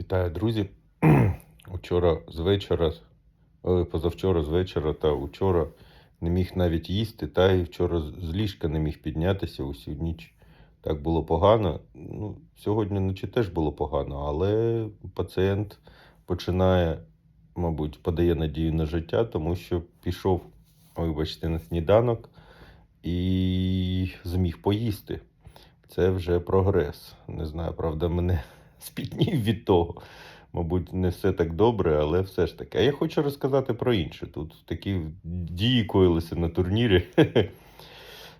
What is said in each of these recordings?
Вітаю, друзі. Учора з вечора, позавчора з вечора та учора не міг навіть їсти, та й вчора з ліжка не міг піднятися усю ніч. Так було погано. Ну, сьогодні вночі теж було погано, але пацієнт починає, мабуть, подає надію на життя, тому що пішов, вибачте, на сніданок і зміг поїсти. Це вже прогрес. Не знаю, правда, мене спітнів від того. Мабуть, не все так добре, але все ж таки. А я хочу розказати про інше. Тут такі дії коїлися на турнірі.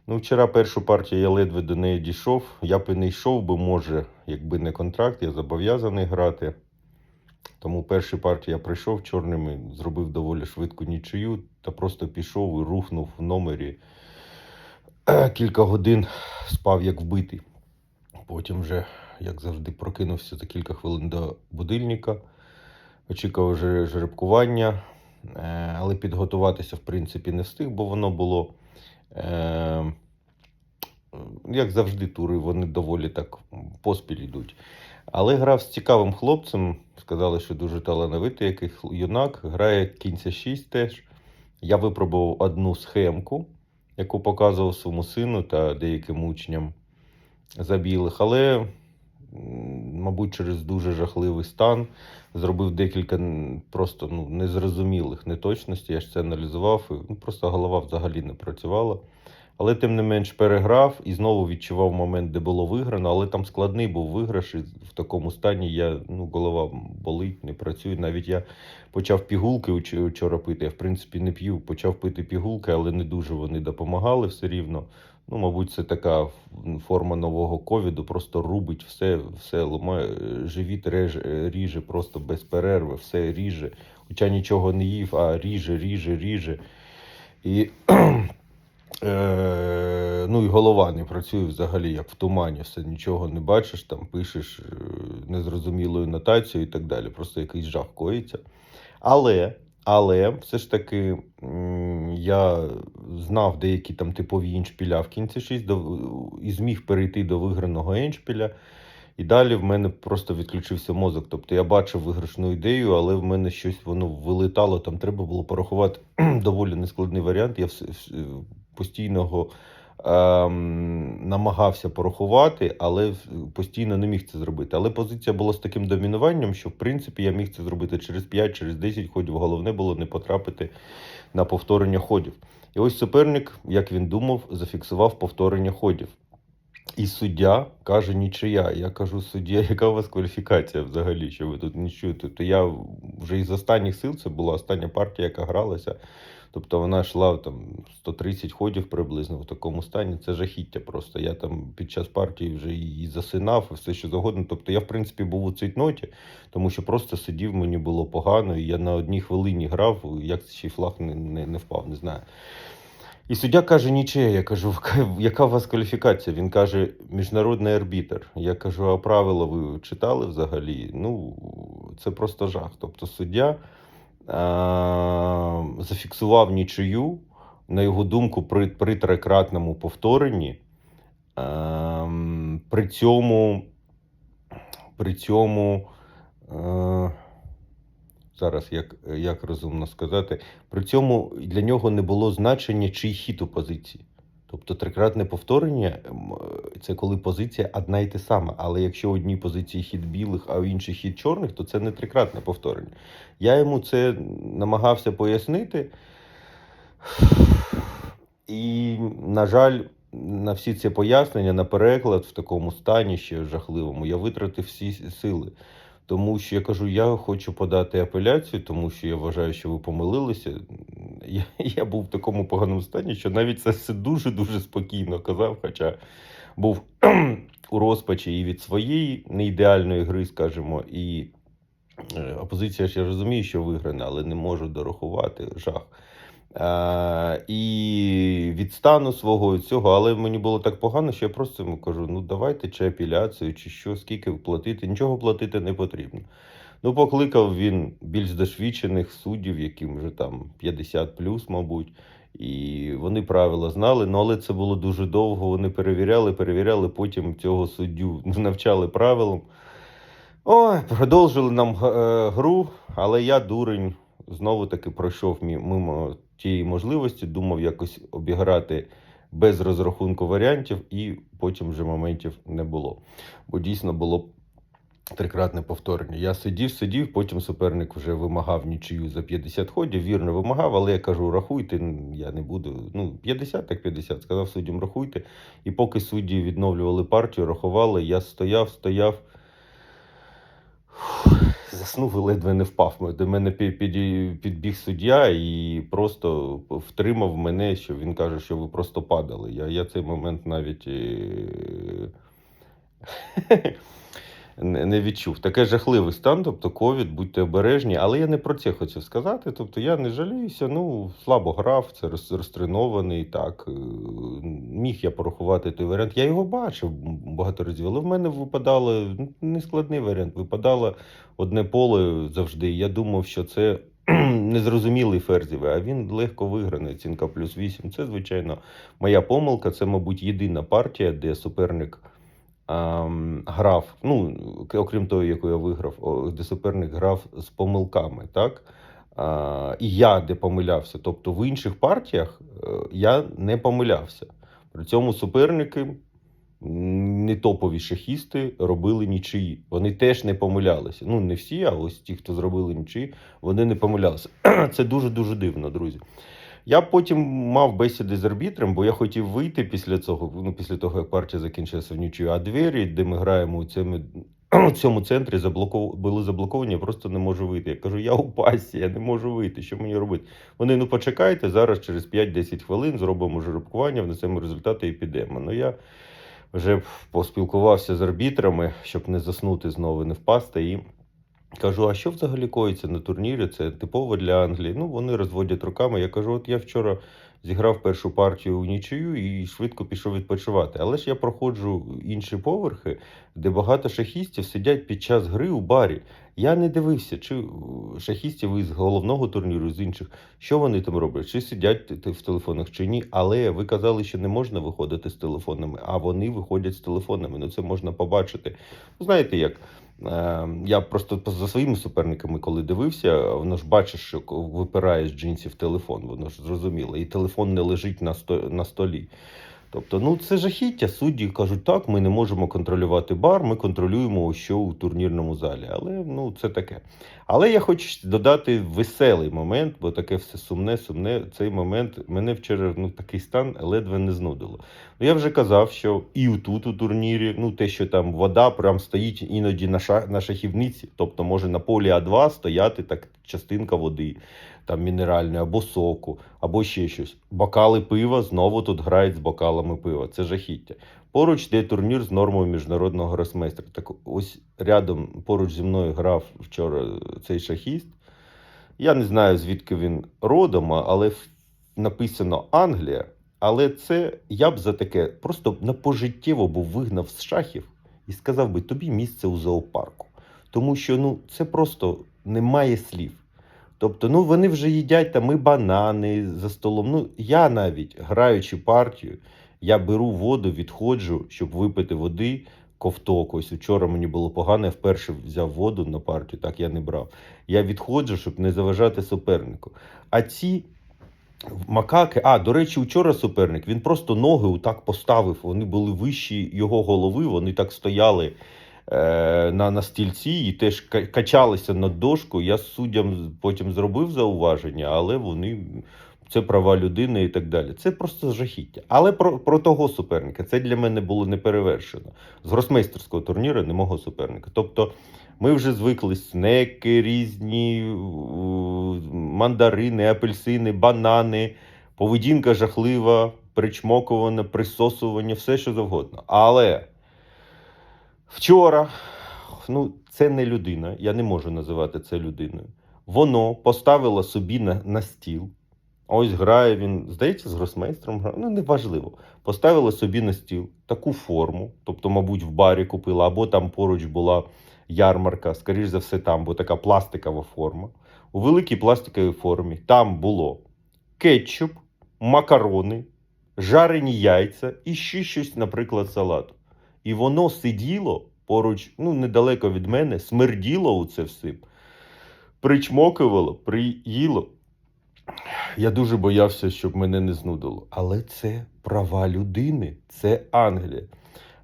Ну, вчора першу партію я ледве до неї дійшов. Я б і не йшов би, може, якби не контракт, я зобов'язаний грати. Тому першу партію я прийшов чорними, зробив доволі швидку нічию та просто пішов і рухнув в номері. Кілька годин спав як вбитий. Потім вже, як завжди, прокинувся за кілька хвилин до будильника, очікував жеребкування, е, але підготуватися, в принципі, не встиг, бо воно було, е, як завжди, тури, вони доволі так поспіль йдуть. Але грав з цікавим хлопцем, сказали, що дуже талановитий який юнак, грає кінця 6 теж. Я випробував одну схемку, яку показував своєму сину та деяким учням забілих, але, мабуть, через дуже жахливий стан зробив декілька просто ну, незрозумілих неточностей. Я ж це аналізував, і ну, просто голова взагалі не працювала. Але тим не менш переграв і знову відчував момент, де було виграно, але там складний був виграш, і в такому стані я, ну, голова болить, не працює. Навіть я почав пігулки вчора пити. Я, в принципі, не п'ю, почав пити пігулки, але не дуже вони допомагали все рівно. Ну, мабуть, це така форма нового ковіду, просто рубить все, все ламає, е, живіт реже, ріже просто без перерви, все ріже. Хоча нічого не їв, а ріже, ріже, ріже. І, е, ну, і голова не працює взагалі, як в тумані, все нічого не бачиш, там пишеш е, незрозумілою нотацією і так далі. Просто якийсь жах коїться. Але, але все ж таки я знав деякі там типові еншпіля в кінці 6 до, і зміг перейти до виграного еншпіля. І далі в мене просто відключився мозок. Тобто я бачив виграшну ідею, але в мене щось воно вилетало. Там треба було порахувати доволі нескладний варіант. Я вс- вс- постійно його ем, намагався порахувати, але постійно не міг це зробити. Але позиція була з таким домінуванням, що в принципі я міг це зробити через 5, через 10 ходів. Головне було не потрапити на повторення ходів. І ось суперник, як він думав, зафіксував повторення ходів. І суддя каже нічия. Я кажу, суддя, яка у вас кваліфікація взагалі, що ви тут не чуєте? Тобто я вже із останніх сил, це була остання партія, яка гралася. Тобто вона йшла там 130 ходів приблизно в такому стані. Це жахіття просто. Я там під час партії вже і засинав, і все що завгодно. Тобто я, в принципі, був у цейтноті, тому що просто сидів, мені було погано, і я на одній хвилині грав, як ще й флаг не, не, не впав, не знаю. І суддя каже нічия. Я кажу, «Яка- у вас кваліфікація? Він каже, міжнародний арбітр. Я кажу, а правила ви читали взагалі? Ну, це просто жах. Тобто суддя а, зафіксував нічию, на його думку, при, при трикратному повторенні. А, при цьому, при цьому, е, зараз як, як розумно сказати, при цьому для нього не було значення, чий хід у позиції. Тобто трикратне повторення це коли позиція одна й те сама. Але якщо в одній позиції хід білих, а в іншій хід чорних, то це не трикратне повторення. Я йому це намагався пояснити. І, на жаль, на всі ці пояснення, на переклад в такому стані ще жахливому, я витратив всі сили. Тому що я кажу, я хочу подати апеляцію, тому що я вважаю, що ви помилилися. Я, я був в такому поганому стані, що навіть це все дуже-дуже спокійно казав, хоча був у розпачі і від своєї неідеальної гри, скажімо, і е, опозиція ж я розумію, що виграна, але не можу дорахувати жах. А, і від стану свого цього, але мені було так погано, що я просто йому кажу: ну давайте чи апеляцію, чи що, скільки платити. Нічого платити не потрібно. Ну, покликав він більш досвідчених суддів, яким вже там 50 плюс, мабуть. І вони правила знали, ну але це було дуже довго. Вони перевіряли, перевіряли, потім цього суддю навчали правилам. Ой, продовжили нам е, гру, але я дурень знову таки пройшов мимо тієї можливості, думав якось обіграти без розрахунку варіантів, і потім вже моментів не було. Бо дійсно було трикратне повторення. Я сидів, сидів, потім суперник вже вимагав нічию за 50 ходів, вірно вимагав, але я кажу, рахуйте, я не буду. Ну, 50 так 50, сказав суддям, рахуйте. І поки судді відновлювали партію, рахували, я стояв, стояв. Заснув і ледве не впав. До мене підбіг суддя і просто втримав мене, що він каже, що ви просто падали. Я, я цей момент навіть е, не, відчув. Таке жахливий стан, тобто ковід, будьте обережні. Але я не про це хочу сказати. Тобто я не жаліюся, ну, слабо грав, це розтренований. Так. е, Міг я порахувати той варіант. Я його бачив багато разів, але в мене випадало нескладний варіант. Випадало одне поле завжди. Я думав, що це незрозумілий ферзівий, а він легко виграний. Оцінка плюс 8. Це, звичайно, моя помилка. Це, мабуть, єдина партія, де суперник грав, ну, окрім того, яку я виграв, де суперник грав з помилками, так? І я де помилявся. Тобто в інших партіях е, я не помилявся. При цьому суперники, не топові шахісти, робили нічиї. Вони теж не помилялися. Ну, не всі, а ось ті, хто зробили нічиї, вони не помилялися. Це дуже-дуже дивно, друзі. Я потім мав бесіди з арбітром, бо я хотів вийти після цього, ну, після того, як партія закінчилася в нічию, а двері, де ми граємо у цьому, у цьому центрі, заблоков... були заблоковані, я просто не можу вийти. Я кажу, я у пасі, я не можу вийти. Що мені робити? Вони ну почекайте, зараз через 5-10 хвилин зробимо жеребкування, внесемо результати і підемо. Ну я вже поспілкувався з арбітрами, щоб не заснути знову, не впасти. І Кажу, а що взагалі коїться на турнірі? Це типово для Англії. Ну, вони розводять руками. Я кажу, от я вчора зіграв першу партію у нічию і швидко пішов відпочивати. Але ж я проходжу інші поверхи, де багато шахістів сидять під час гри у барі. Я не дивився, чи шахістів із головного турніру, з інших, що вони там роблять, чи сидять в телефонах, чи ні. Але ви казали, що не можна виходити з телефонами, а вони виходять з телефонами. Ну це можна побачити. Знаєте як? Е, Я просто за своїми суперниками, коли дивився, воно ж бачиш, що випирає з джинсів телефон, воно ж зрозуміло, і телефон не лежить на, сто, на столі. Тобто, ну це жахіття. Судді кажуть, так, ми не можемо контролювати бар, ми контролюємо що у турнірному залі. Але ну це таке. Але я хочу додати веселий момент, бо таке все сумне, сумне. Цей момент мене вчора ну, такий стан ледве не знудило. Ну, я вже казав, що і тут у турнірі, ну те, що там вода прям стоїть іноді на, ша, на шахівниці, тобто може на полі А2 стояти так частинка води, там мінеральної, або соку, або ще щось. Бокали пива знову тут грають з бокалами пива. Це жахіття. Поруч йде турнір з нормою міжнародного гросмейстера. Так ось рядом поруч зі мною грав вчора цей шахіст. Я не знаю, звідки він родом, але написано Англія. Але це я б за таке просто на пожиттєво був вигнав з шахів і сказав би тобі місце у зоопарку. Тому що ну це просто немає слів. Тобто, ну вони вже їдять там і банани за столом. Ну я навіть граючи партію, я беру воду, відходжу, щоб випити води. Ковток, ось вчора мені було погано, я вперше взяв воду на партію, так я не брав. Я відходжу, щоб не заважати супернику. А ці макаки, а до речі, вчора суперник він просто ноги отак поставив. Вони були вищі його голови, вони так стояли на, на стільці і теж качалися над дошкою. Я суддям потім зробив зауваження, але вони. Це права людини і так далі. Це просто жахіття. Але про, про того суперника це для мене було неперевершено. З гросмейстерського турніру не мого суперника. Тобто ми вже звикли снеки різні, мандарини, апельсини, банани, поведінка жахлива, причмокування, присосування, все що завгодно. Але вчора, ну, це не людина, я не можу називати це людиною. Воно поставило собі на, на стіл. Ось грає він, здається, з гросмейстром грає, ну неважливо. Поставила собі на стіл таку форму, тобто, мабуть, в барі купила, або там поруч була ярмарка, скоріш за все, там, бо така пластикова форма. У великій пластиковій формі там було кетчуп, макарони, жарені яйця і ще щось, наприклад, салату. І воно сиділо поруч, ну, недалеко від мене, смерділо у це всім, причмокувало, приїло. Я дуже боявся, щоб мене не знудило. Але це права людини, це Англія.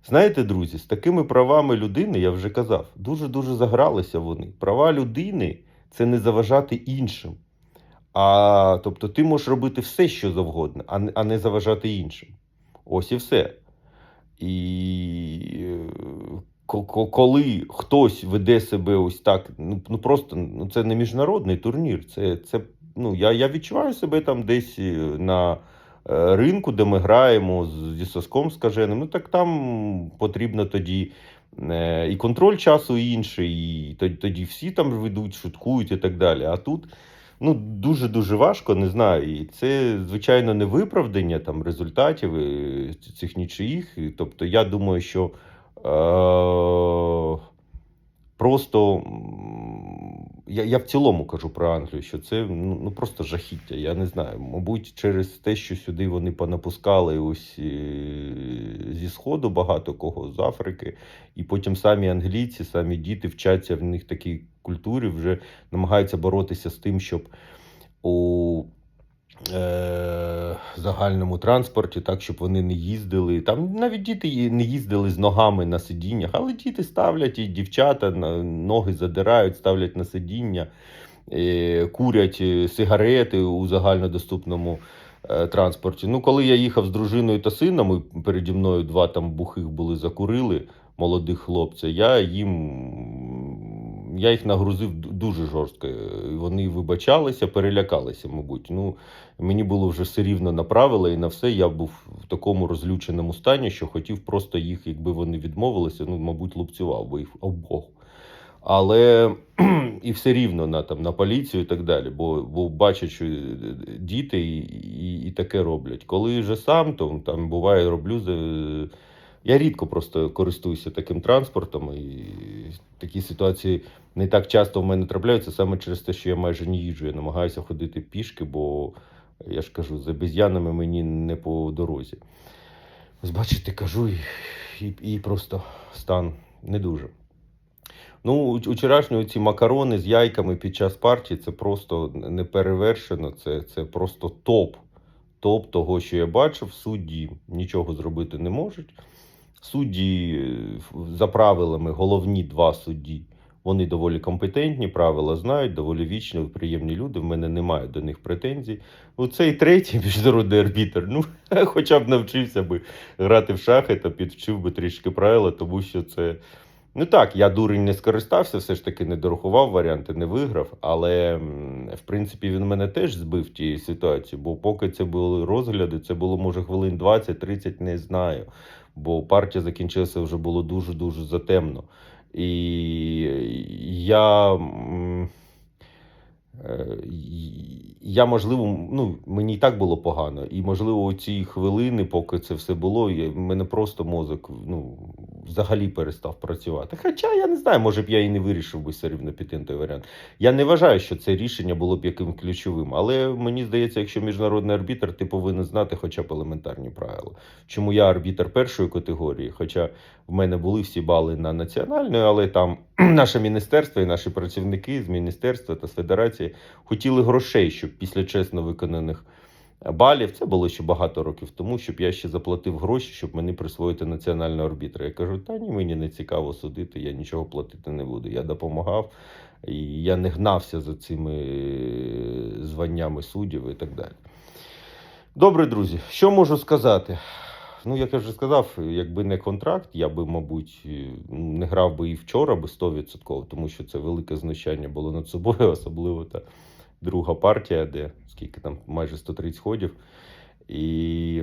Знаєте, друзі, з такими правами людини, я вже казав, дуже-дуже загралися вони. Права людини це не заважати іншим. А, тобто ти можеш робити все, що завгодно, а не заважати іншим. Ось і все. І е, ко- ко- коли хтось веде себе ось так, ну, ну просто ну, це не міжнародний турнір. Це, це, ну, я, я відчуваю себе там десь е, на е, ринку, де ми граємо зі соском скаженим. Ну так там потрібно тоді і контроль часу інший, і тоді всі там ведуть, шуткують і так далі. А тут ну, дуже дуже важко, не знаю. І це, звичайно, не виправдання там результатів е, цих нічиїх. Тобто, я думаю, що е- просто я, я в цілому кажу про Англію, що це ну, ну просто жахіття. Я не знаю. Мабуть, через те, що сюди вони понапускали ось е, зі Сходу багато кого з Африки, і потім самі англійці, самі діти вчаться в них такій культурі, вже намагаються боротися з тим, щоб у загальному транспорті, так, щоб вони не їздили. Там навіть діти не їздили з ногами на сидіннях, але діти ставлять і дівчата ноги задирають, ставлять на сидіння, е, курять е, сигарети у загальнодоступному е, транспорті. Ну, коли я їхав з дружиною та сином, і переді мною два там бухих були закурили молодих хлопця, я їм я їх нагрузив дуже жорстко. Вони вибачалися, перелякалися, мабуть. Ну, мені було вже все рівно на правила і на все. Я був в такому розлюченому стані, що хотів просто їх, якби вони відмовилися, ну, мабуть, лупцював би їх обох. Але і все рівно на, там, на поліцію і так далі, бо, бо бачать, що е, діти і, і, і таке роблять. Коли же сам, то там буває, роблю. Я рідко просто користуюся таким транспортом, і такі ситуації не так часто в мене трапляються саме через те, що я майже не їжджу. Я намагаюся ходити пішки, бо я ж кажу, з обезьянами мені не по дорозі. Ось бачите, кажу, і, і, і просто стан не дуже. Ну, вчорашні ці макарони з яйками під час партії це просто не перевершено, це, це просто топ. Топ того, що я бачив. Судді нічого зробити не можуть. Судді за правилами, головні два судді, вони доволі компетентні, правила знають, доволі вічні, приємні люди. В мене немає до них претензій. Ну, цей третій міжнародний арбітр, ну, хоча б навчився би грати в шахи та підвчив би трішки правила, тому що це. Ну так, я дурень не скористався, все ж таки не дорахував варіанти, не виграв. Але в принципі він мене теж збив тієї ситуації, бо поки це були розгляди, це було може хвилин 20-30, не знаю. Бо партія закінчилася вже було дуже дуже затемно. І я. е, Я, можливо, ну, мені і так було погано. І, можливо, у ці хвилини, поки це все було, мене просто мозок ну, взагалі перестав працювати. Хоча я не знаю, може б я і не вирішив би все рівно піти на той варіант. Я не вважаю, що це рішення було б яким ключовим. Але мені здається, якщо міжнародний арбітр, ти повинен знати хоча б елементарні правила. Чому я арбітр першої категорії? Хоча в мене були всі бали на національної, але там наше міністерство і наші працівники з міністерства та з федерації хотіли грошей, щоб після чесно виконаних балів, це було ще багато років тому, щоб я ще заплатив гроші, щоб мені присвоїти національного арбітра. Я кажу, та ні, мені не цікаво судити, я нічого платити не буду. Я допомагав, і я не гнався за цими е, званнями суддів і так далі. Добре, друзі, що можу сказати? Ну, як я вже сказав, якби не контракт, я би, мабуть, е, не грав би і вчора би 100%, тому що це велике знущання було над собою, особливо та друга партія, де скільки там майже 130 ходів. І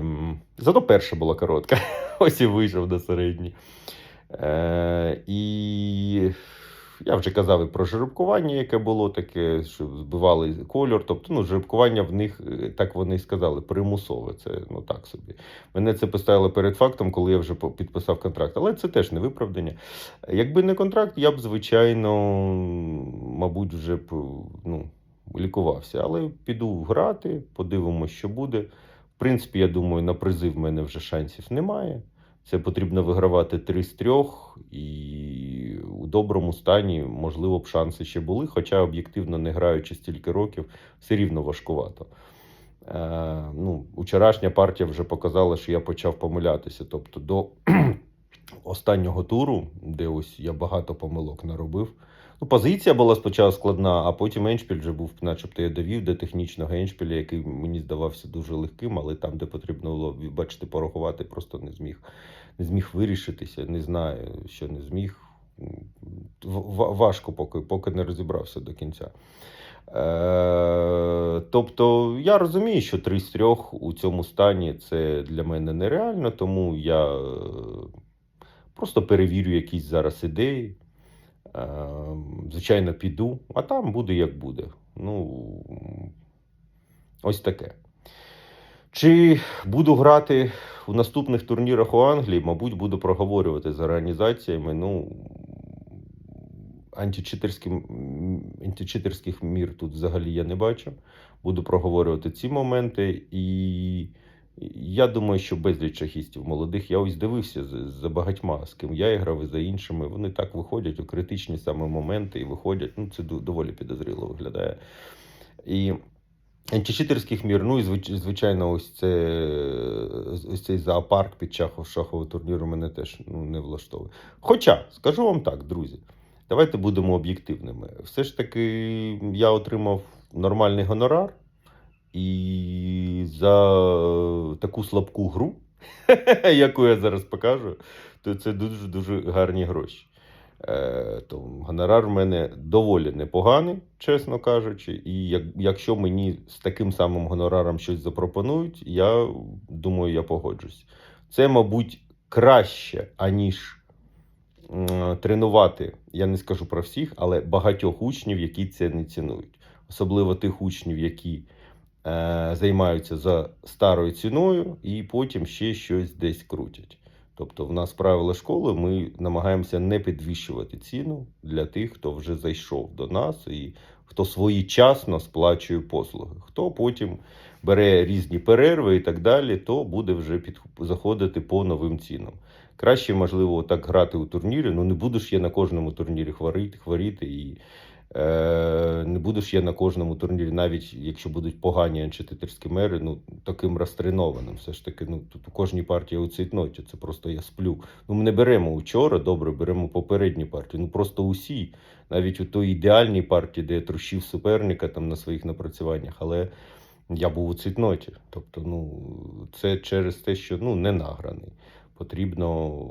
зато перша була коротка. Ось і вийшов до середньої. Е, і я вже казав і про жеребкування, яке було таке, що збивали кольор. Тобто, ну, жеребкування в них, е, так вони сказали, примусове. Це ну так собі. Мене це поставило перед фактом, коли я вже підписав контракт. Але це теж не виправдання. Якби не контракт, я б, звичайно, мабуть, вже б ну, лікувався. Але піду грати, подивимося, що буде. В принципі, я думаю, на призи в мене вже шансів немає. Це потрібно вигравати 3 з 3, і у доброму стані, можливо, б шанси ще були, хоча об'єктивно не граючи стільки років, все рівно важкувато. Е, ну, вчорашня партія вже показала, що я почав помилятися. Тобто до останнього туру, де ось я багато помилок наробив. Ну, позиція була спочатку складна, а потім еншпіль вже був, начебто, я довів до технічного еншпіля, який мені здавався дуже легким, але там, де потрібно було, бачите, порахувати, просто не зміг. Не зміг вирішитися, не знаю, що не зміг. Важко, поки, поки не розібрався до кінця. Е, тобто я розумію, що 3 з 3 у цьому стані це для мене нереально, тому я е, просто перевірю якісь зараз ідеї. Е, Звичайно, піду, а там буде як буде. Ну, ось таке. Чи буду грати у наступних турнірах у Англії, мабуть, буду проговорювати з організаціями. Ну, античитерських мір тут взагалі я не бачу. Буду проговорювати ці моменти. І я думаю, що безліч шахістів молодих. Я ось дивився за, багатьма, з ким я грав і за іншими. Вони так виходять у критичні саме моменти і виходять. Ну, це доволі підозріло виглядає. І античитерських мір, ну і звичайно, ось це ось цей зоопарк під шахов- шахового турніру мене теж ну, не влаштовує. Хоча, скажу вам так, друзі, давайте будемо об'єктивними. Все ж таки, я отримав нормальний гонорар, і за таку слабку гру, яку я зараз покажу, то це дуже дуже гарні гроші. Е, то гонорар в мене доволі непоганий, чесно кажучи. І як, якщо мені з таким самим гонораром щось запропонують, я думаю, я погоджусь. Це, мабуть, краще, аніж тренувати, я не скажу про всіх, але багатьох учнів, які це не цінують. Особливо тих учнів, які займаються за старою ціною, і потім ще щось десь крутять. Тобто, в нас правила школи, ми намагаємося не підвищувати ціну для тих, хто вже зайшов до нас і хто своєчасно сплачує послуги. Хто потім бере різні перерви і так далі, то буде вже під, заходити по новим цінам. Краще, можливо, так грати у турнірі. Ну не буду ж я на кожному турнірі хворіти, хворіти і е, не буду ж я на кожному турнірі, навіть якщо будуть погані античитерські мери, ну таким розтренованим. Все ж таки, ну тут у кожній партії у цейтноті, це просто я сплю. Ну, ми не беремо вчора, добре, беремо попередні партії. Ну просто усі, навіть у той ідеальній партії, де я трущив суперника там на своїх напрацюваннях, але я був у цейтноті. Тобто, ну, це через те, що ну, не награний. Потрібно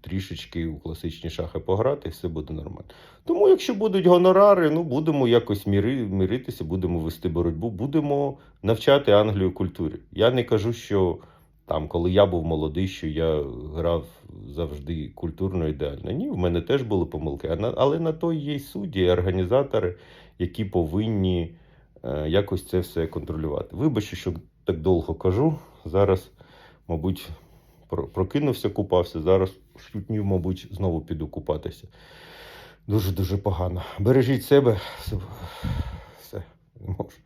трішечки у класичні шахи пограти, і все буде нормально. Тому, якщо будуть гонорари, ну будемо якось міри, миритися, будемо вести боротьбу, будемо навчати Англію культурі. Я не кажу, що там, коли я був молодий, що я грав завжди культурно ідеально. Ні, в мене теж були помилки. Але на то є й судді, організатори, які повинні е, якось це все контролювати. Вибачте, що так довго кажу. Зараз, мабуть, прокинувся, купався. Зараз шутнів, мабуть, знову піду купатися. Дуже дуже погано. Бережіть себе. Все не можу.